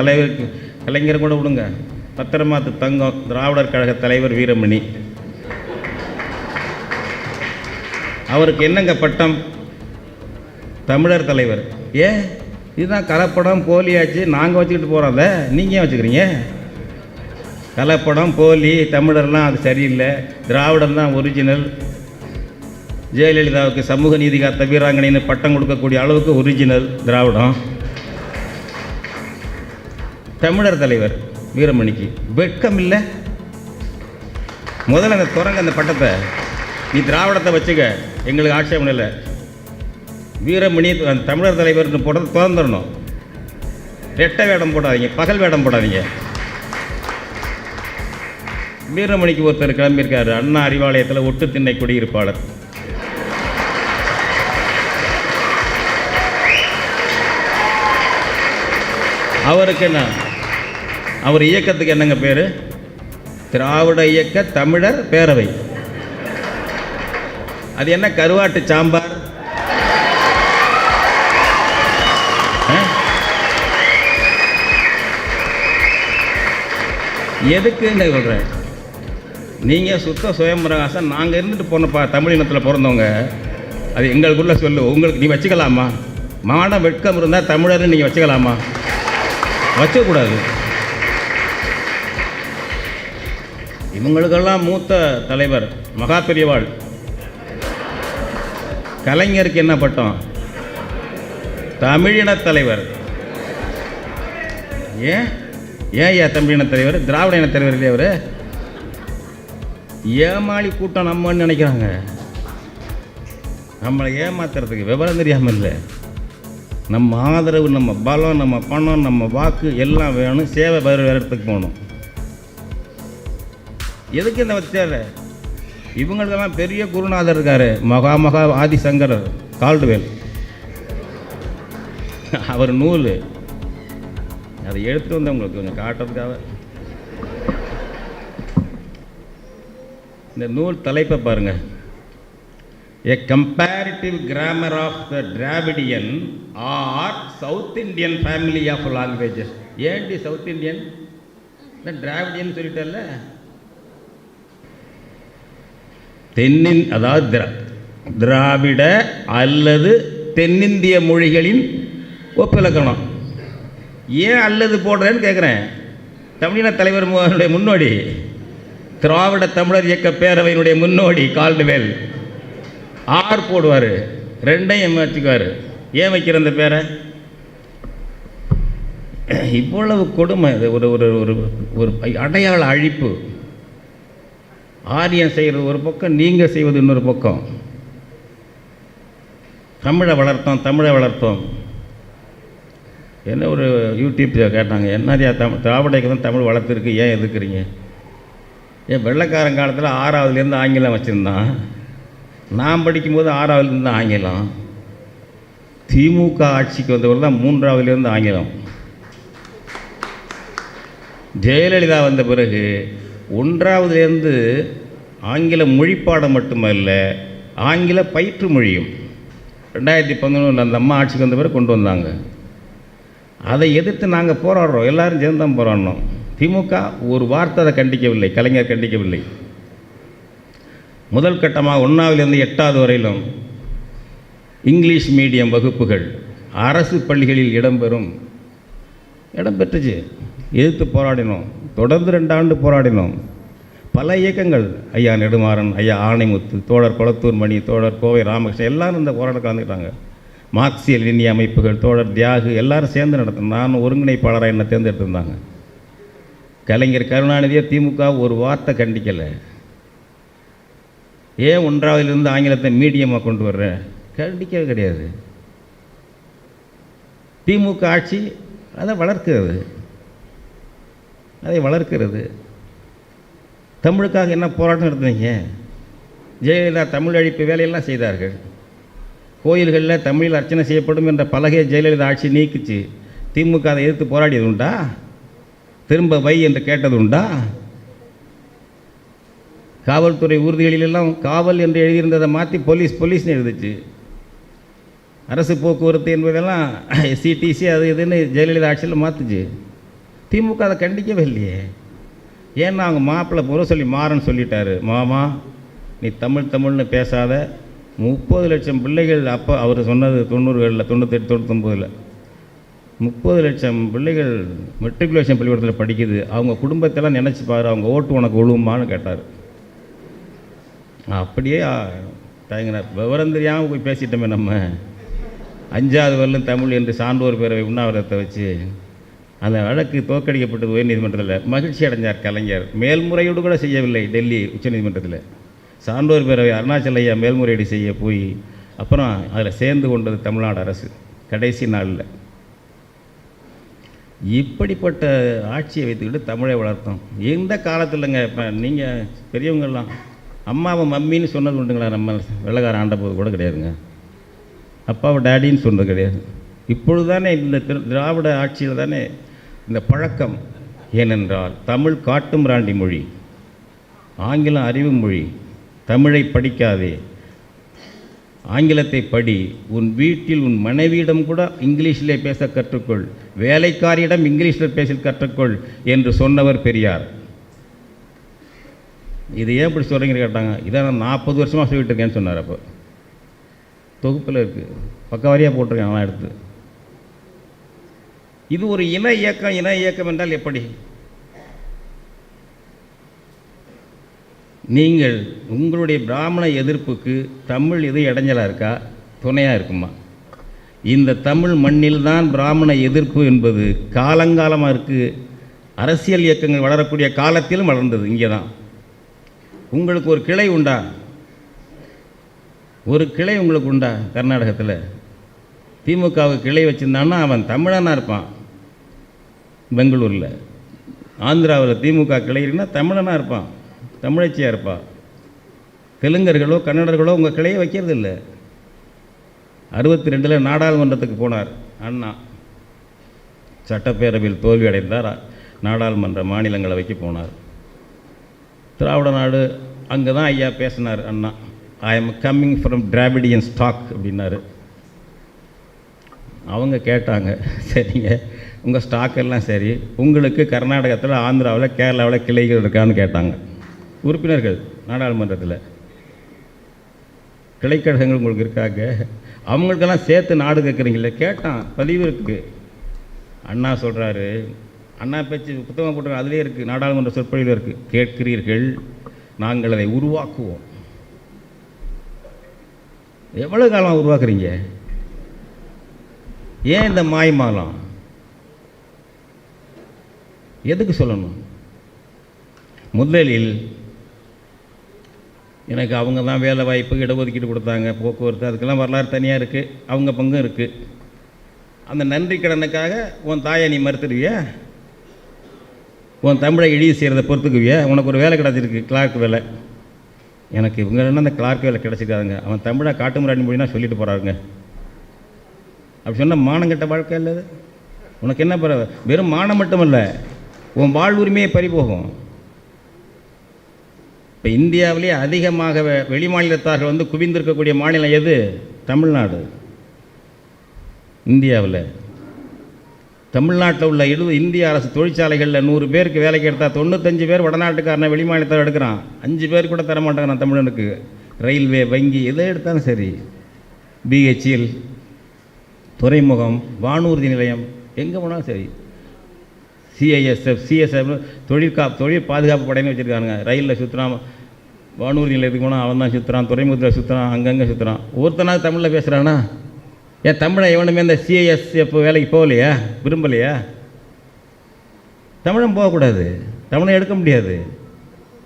தலைவருக்கு கலைஞர் கூட விடுங்க. பத்திரமாத்து தங்கம் திராவிடர் கழக தலைவர் வீரமணி. அவருக்கு என்னங்க பட்டம்? தமிழர் தலைவர். ஏ இதுதான் கலப்படம் போலியாச்சு. நாங்கள் வச்சுக்கிட்டு போகிறோம்ல நீங்கள் ஏன் வச்சுக்கிறீங்க? கலப்படம் போலி தமிழர்லாம் அது சரியில்லை. திராவிடம் தான் ஒரிஜினல் ஜெயலலிதாவுக்கு சமூக நீதி காத்த வீராங்கனைன்னு பட்டம் கொடுக்கக்கூடிய அளவுக்கு ஒரிஜினல் திராவிடம். தமிழர் தலைவர் வீரமணிக்கு வெட்கம் இல்லை முதல்ல அந்த துறங்க அந்த பட்டத்தை நீ திராவிடத்தை வச்சுக்க. எங்களுக்கு ஆட்சேபம் இல்லை. வீரமணி அந்த தமிழர் தலைவர்னு போட்டது திறந்துடணும். ரெட்டை வேடம் போடாதீங்க பகல் வேடம் போடாதீங்க. வீரமணிக்கு ஒருத்தர் கிளம்பியிருக்காரு அண்ணா அறிவாலயத்தில் ஒட்டு திண்ணை குடியிருப்பாளர். அவருக்கு என்ன? அவர் இயக்கத்துக்கு என்னங்க பேர்? திராவிட இயக்க தமிழர் பேரவை. அது என்ன கருவாட்டு சாம்பார்? எதுக்குன்னு சொல்கிறேன் நீங்கள் சுத்த சுயம்பிரகாசம் நாங்கள் இருந்துட்டு போனப்பா தமிழ் இனத்தில் பிறந்தவங்க அது எங்களுக்குள்ளே சொல்லு உங்களுக்கு நீ வச்சுக்கலாமா? மான வெட்கம் இருந்தால் தமிழர்னு நீங்கள் வச்சுக்கலாமா? வச்சக்கூடாது இவங்களுக்கெல்லாம் மூத்த தலைவர் மகா பெரியவாள். கலைஞருக்கு என்ன பட்டம்? தமிழின தலைவர். ஏன்? ஏன் ஐயா தமிழின தலைவர்? திராவிட இன தலைவர் இல்லையா அவர்? ஏமாளி கூட்டம் நம்மன்னு நினைக்கிறாங்க. நம்மளை ஏமாத்துறதுக்கு விவரம் தெரியாமல் இல்லை. நம்ம ஆதரவு நம்ம பலம் நம்ம பணம் நம்ம வாக்கு எல்லாம் வேணும். சேவை வேறு வேறு இடத்துக்கு போகணும். எதுக்கு இந்த தேவை? இவங்களுக்கெல்லாம் பெரிய குருநாதர் இருக்கார். மகா மகா ஆதிசங்கரர் கால்டுவேல். அவர் நூல். அதை எடுத்து வந்து உங்களுக்கு கொஞ்சம் காட்டுறதுக்காக. இந்த நூல் தலைப்பை பாருங்க. A comparative grammar of the Dravidian or South Indian family of languages ஏன்டி சவுத் இந்தியன் டிராவிடியன் சொல்லிட்டல்ல? தென்னின் அதாவது திரா திராவிட அல்லது தென்னிந்திய மொழிகளின் ஒப்பிலக்கணம். ஏன் அல்லது போடுறேன்னு கேட்குறேன் தமிழின தலைவர் முன்னோடி திராவிட தமிழர் இயக்க பேரவையினுடைய முன்னோடி கால்டுவேல். ஆர் போடுவார் ரெண்டையும் வச்சுக்குவார். ஏன் வைக்கிற அந்த பேரை? இவ்வளவு கொடுமை இது ஒரு ஒரு ஒரு ஒரு அடையாள அழிப்பு. ஆரியம் செய்கிறது ஒரு பக்கம் நீங்கள் செய்வது இன்னொரு பக்கம். தமிழை வளர்த்தோம் தமிழை வளர்த்தோம் என்ன ஒரு யூடியூப்பில் கேட்டாங்க என்னதியா தமிழ் திராவிடைக்கு தான் தமிழ் வளர்த்துருக்கு ஏன் எதுக்குறீங்க ஏன் வெள்ளக்காரன் காலத்தில் ஆறாவதுலேருந்து ஆங்கிலம் வச்சுருந்தான். நான் படிக்கும்போது ஆறாவதுலேருந்து ஆங்கிலம். திமுக ஆட்சிக்கு வந்தவர் தான் மூன்றாவதுலேருந்து ஆங்கிலம். ஜெயலலிதா வந்த பிறகு ஒன்றாவதுலேருந்து ஆங்கில மொழிப்பாடம் மட்டுமல்ல ஆங்கில பயிற்று மொழியும். ரெண்டாயிரத்தி பதினொன்றில் அந்த அம்மா ஆட்சிக்கு வந்த பிறகு கொண்டு வந்தாங்க. அதை எதிர்த்து நாங்கள் போராடுறோம். எல்லோரும் சேர்ந்து தான் போராடினோம் திமுக ஒரு வார்த்தை அதை கண்டிக்கவில்லை கலைஞர் கண்டிக்கவில்லை. முதல் கட்டமாக ஒன்றாவிலிருந்து எட்டாவது வரையிலும் இங்கிலீஷ் மீடியம் வகுப்புகள் அரசு பள்ளிகளில் இடம்பெறும். இடம்பெற்றுச்சு எதிர்த்து போராடினோம். தொடர்ந்து ரெண்டு ஆண்டு போராடினோம். பல இயக்கங்கள். ஐயா நெடுமாறன் ஐயா ஆணைமுத்து தோழர் கொளத்தூர் மணி தோழர் கோவை ராமகிருஷ்ணன் எல்லாரும் இந்த போராட்டம் கலந்துக்கிட்டாங்க. மார்க்சியல் இந்திய அமைப்புகள் தோழர் தியாகு எல்லாரும் சேர்ந்து நடத்தினோம் நான் ஒருங்கிணைப்பாளராக என்னை தேர்ந்தெடுத்திருந்தாங்க. கலைஞர் கருணாநிதியை திமுக ஒரு வார்த்தை கண்டிக்கலை. ஏன் ஒன்றாவதிலிருந்து ஆங்கிலத்தை மீடியமாக கொண்டு வர்ற? கண்டிக்கவே கிடையாது. திமுக ஆட்சி அதை வளர்க்கிறது. அதை வளர்க்கிறது. தமிழுக்காக என்ன போராட்டம் நடத்துனீங்க? ஜெயலலிதா தமிழ் அழிப்பு வேலையெல்லாம் செய்தார்கள். கோயில்களில் தமிழில் அர்ச்சனை செய்யப்படும் என்ற பலகையை ஜெயலலிதா ஆட்சி நீக்கிச்சு. திமுக அதை எதிர்த்து போராடியது உண்டா? திரும்ப வை என்று கேட்டது உண்டா? காவல்துறை ஊர்திகளிலெல்லாம் காவல் என்று எழுதியிருந்ததை மாற்றி போலீஸ் போலீஸ்னு எழுதிச்சு. அரசு போக்குவரத்து என்பதெல்லாம் எஸ்சிடிசி அது இதுன்னு ஜெயலலிதா ஆட்சியில் மாற்றுச்சு திமுக அதை கண்டிக்கவே இல்லையே. ஏன்னா அவங்க மாப்பிள்ளை முரசொலி மாறன்னு சொல்லிட்டாரு. மாமா நீ தமிழ் தமிழ்னு பேசாத. முப்பது லட்சம் பிள்ளைகள் அப்போ அவர் சொன்னது தொண்ணூறுகளில் தொண்ணூத்தெட்டு தொண்ணூத்தொம்பதில் முப்பது லட்சம் பிள்ளைகள் மெட்ரிகுலேஷன் பள்ளிக்கூடத்தில் படிக்குது. அவங்க குடும்பத்தெல்லாம் நினச்சி பாரு அவங்க ஓட்டு உனக்கு விழுவுமான்னு கேட்டார். அப்படியே தயங்கினார். விவரம் தெரியாமல் போய் பேசிட்டோமே நம்ம. அஞ்சாவது வரலும் தமிழ் என்று சான்றோர் பேரவை உண்ணாவிரதத்தை வச்சு. அந்த வழக்கு தோற்கடிக்கப்பட்டது உயர்நீதிமன்றத்தில் மகிழ்ச்சி அடைஞ்சார் கலைஞர். மேல்முறையீடு கூட செய்யவில்லை டெல்லி உச்சநீதிமன்றத்தில் சான்றோர் பேரவை அருணாச்சல ஐயா மேல்முறையீடு செய்ய போய் அப்புறம் அதில் சேர்ந்து கொண்டது தமிழ்நாடு அரசு. கடைசி நாளில். இப்படிப்பட்ட ஆட்சியை வைத்துக்கிட்டு தமிழை வளர்த்தோம். எந்த காலத்தில்ங்க இப்போ நீங்கள் பெரியவங்கள்லாம் அம்மாவை மம்மின்னு சொன்னது உண்டுங்களா? நம்ம வெள்ளக்கார ஆண்ட போது கூட கிடையாதுங்க. அப்பாவை டேடின்னு சொன்னது கிடையாது. இப்பொழுது தானே இந்த திரு- திராவிட ஆட்சியில் தானே இந்த பழக்கம் ஏனென்றால் தமிழ் காட்டும் ராண்டி மொழி ஆங்கிலம் அறிவு மொழி தமிழை படிக்காதே. ஆங்கிலத்தை படி உன் வீட்டில் உன் மனைவியிடம் கூட இங்கிலீஷிலே பேச கற்றுக்கொள் வேலைக்காரியிடம் இங்கிலீஷில் பேச கற்றுக்கொள் என்று சொன்னவர் பெரியார். இது ஏன் இப்படி சொல்கிறீங்கன்னு கேட்டாங்க. இதை நான் நாற்பது வருஷமாக சொல்லிட்டு இருக்கேன்னு சொன்னார் அப்போ. தொகுப்பில் இருக்குது பக்கவாரியாக போட்டிருக்கேன் நான் எடுத்து. இது ஒரு இன இயக்கம் இன இயக்கம் என்றால் எப்படி? நீங்கள் உங்களுடைய பிராமண எதிர்ப்புக்கு தமிழ் எது இடைஞ்சலாக இருக்கா? துணையாக இருக்குமா? இந்த தமிழ் மண்ணில் தான் பிராமண எதிர்ப்பு என்பது காலங்காலமாக இருக்குது அரசியல் இயக்கங்கள் வளரக்கூடிய காலத்திலும் வளர்ந்தது இங்கே தான் உங்களுக்கு ஒரு கிளை உண்டா? ஒரு கிளை உங்களுக்கு உண்டா கர்நாடகத்தில்? திமுகவுக்கு கிளை வச்சுருந்தான்னா அவன் தமிழனாக இருப்பான். பெங்களூரில். ஆந்திராவில் திமுக கிளை தமிழனாக இருப்பான். தமிழச்சியாக இருப்பான் தெலுங்கர்களோ கன்னடர்களோ உங்கள் கிளையை வைக்கிறது இல்லை அறுபத்தி ரெண்டில் நாடாளுமன்றத்துக்கு போனார் அண்ணா. சட்டப்பேரவையில் தோல்வியடைந்தார் நாடாளுமன்ற நாடாளுமன்ற மாநிலங்களவைக்கு போனார். திராவிட நாடு அங்கே தான் ஐயா பேசினார் அண்ணா. I am coming from Dravidian stock அப்படின்னாரு. அவங்க கேட்டாங்க சரிங்க. உங்கள் ஸ்டாக் எல்லாம் சரி உங்களுக்கு கர்நாடகத்தில் ஆந்திராவில் கேரளாவில் கிளைகள் இருக்கான்னு கேட்டாங்க. உறுப்பினர்கள் நாடாளுமன்றத்தில். கிளைக்கழகங்கள் உங்களுக்கு இருக்காங்க. அவங்களுக்கெல்லாம் சேர்த்து நாடு கேட்குறீங்களே கேட்டான் பதிவு இருக்குது அண்ணா சொல்கிறாரு அண்ணா பேச்சு புத்தகம் போட்டு அதிலே இருக்குது நாடாளுமன்ற சொற்பொழிவில் இருக்குது கேட்கிறீர்கள் நாங்கள் அதை உருவாக்குவோம். எவ்வளோ காலம் உருவாக்குறீங்க? ஏன் இந்த மாய்மாலம் எதுக்கு சொல்லணும்? முதலில் எனக்கு அவங்க தான் வேலை வாய்ப்பு இடஒதுக்கீடு கொடுத்தாங்க போக்குவரத்து அதுக்கெல்லாம் வரலாறு தனியாக இருக்குது அவங்க பங்கும் இருக்குது அந்த நன்றி கடனுக்காக உன் தாயை நீ மறுத்துடுவியா? உன் தமிழை இழிவு செய்கிறத பொறுத்துக்குவியா? உனக்கு ஒரு வேலை கிடச்சிருக்கு கிளார்க் வேலை. எனக்கு இவங்க என்ன அந்த கிளார்க் வேலை கிடச்சிருக்காதுங்க அவன் தமிழை காட்டுமிராணி மொழினா சொல்லிட்டு போகிறாருங்க அப்படி சொன்னால் மானங்கெட்ட வாழ்க்கை இல்லை அது? உனக்கு என்ன பரவ? வெறும் மானம் மட்டும் இல்லை உன் வாழ்வுரிமையை பறிபோகும். இப்போ இந்தியாவிலே அதிகமாக வெ- வெளிமாநிலத்தார்கள் வந்து குவிந்திருக்கக்கூடிய மாநிலம் எது? தமிழ்நாடு. இந்தியாவில். தமிழ்நாட்டில் உள்ள எழுபது இந்திய அரசு தொழிற்சாலைகளில் நூறு பேருக்கு வேலைக்கு எடுத்தால் தொண்ணூத்தஞ்சு பேர் வடநாட்டுக்காரனை வெளிமாநிலத்தில் எடுக்கிறான். அஞ்சு பேர் கூட தர மாட்டேங்கிறான் தமிழனுக்கு. ரயில்வே வங்கி எதை எடுத்தாலும் சரி. பிஹெச்எல் துறைமுகம் வானூர்தி நிலையம் எங்கே போனாலும் சரி. சிஐஎஸ்எஃப் சிஎஸ்எஃப் தொழிற்கா தொழில் பாதுகாப்பு படைன்னு வச்சுருக்காங்க ரயிலில் சுற்றுறான் வானூர் நிலையத்துக்கு போனால் அவன் தான் சுற்றுறான் துறைமுகத்தில் சுற்றுறான் அங்கங்கே சுற்றுறான் ஒருத்தனாவது தமிழில் பேசுகிறானா ஏன் தமிழை எவனுமே இந்த சிஐஎஸ்எஃப் வேலைக்கு போகலையா? விரும்பலையா? தமிழன் போகக்கூடாது. தமிழை எடுக்க முடியாது.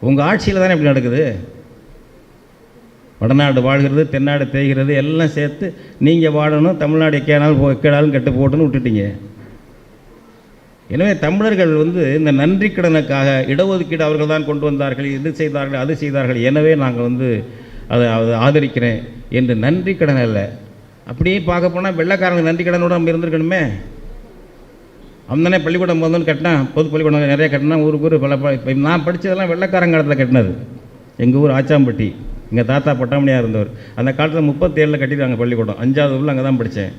உங்கள் ஆட்சியில் தானே இப்படி நடக்குது? வடநாடு வாழ்கிறது தென்னாடு தேய்கிறது எல்லாம் சேர்த்து நீங்கள் வாழணும் தமிழ்நாடு எக்கேனாலும் போ எக்கேடாலும் கெட்டு போட்டுன்னு விட்டுட்டீங்க. எனவே தமிழர்கள் வந்து இந்த நன்றி கடனுக்காக இடஒதுக்கீடு அவர்கள் தான் கொண்டு வந்தார்கள் இது செய்தார்கள் அது செய்தார்கள் எனவே நாங்கள் வந்து அதை அதை ஆதரிக்கிறேன் என்று நன்றி கடன் அல்ல. அப்படியே பார்க்க போனால் வெள்ளைக்காரங்க நன்றி கடனோட நம்ம இருந்திருக்கணுமே. அவன்தானே பள்ளிக்கூடம் போதுன்னு கட்டினான் பொது பள்ளிக்கூடம் நிறைய கட்டினா ஊருக்கு ஊர் பல இப்போ நான் படித்ததெல்லாம் வெள்ளைக்காரங்க காலத்தில் கட்டினது. எங்கள் ஊர் ஆச்சாம்பட்டி எங்கள் தாத்தா பட்டாமணியாக இருந்தவர். அந்த காலத்தில் முப்பத்தேழில் கட்டிட்டாங்க பள்ளிக்கூடம் அஞ்சாவது ஊரில் அங்கே தான் படித்தேன்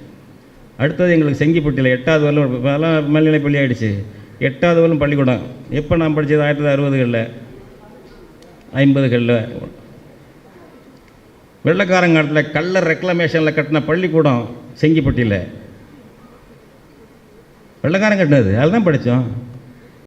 அடுத்தது எங்களுக்கு செங்கிப்பட்டியில் எட்டாவது வரலும் இப்போலாம் மேல்நிலை பள்ளி ஆகிடுச்சு எட்டாவது வரலும் பள்ளிக்கூடம். எப்போ நான் படித்தது ஆயிரத்தி தொள்ளாயிரத்தி அறுபதுகளில். ஐம்பதுகளில். வெள்ளக்காரங்காலத்தில் கள்ளர் ரெக்ளமேஷனில் கட்டின பள்ளிக்கூடம் செங்கிப்பட்டியில். வெள்ளக்காரன் கட்டினது. அதில் தான் படித்தோம்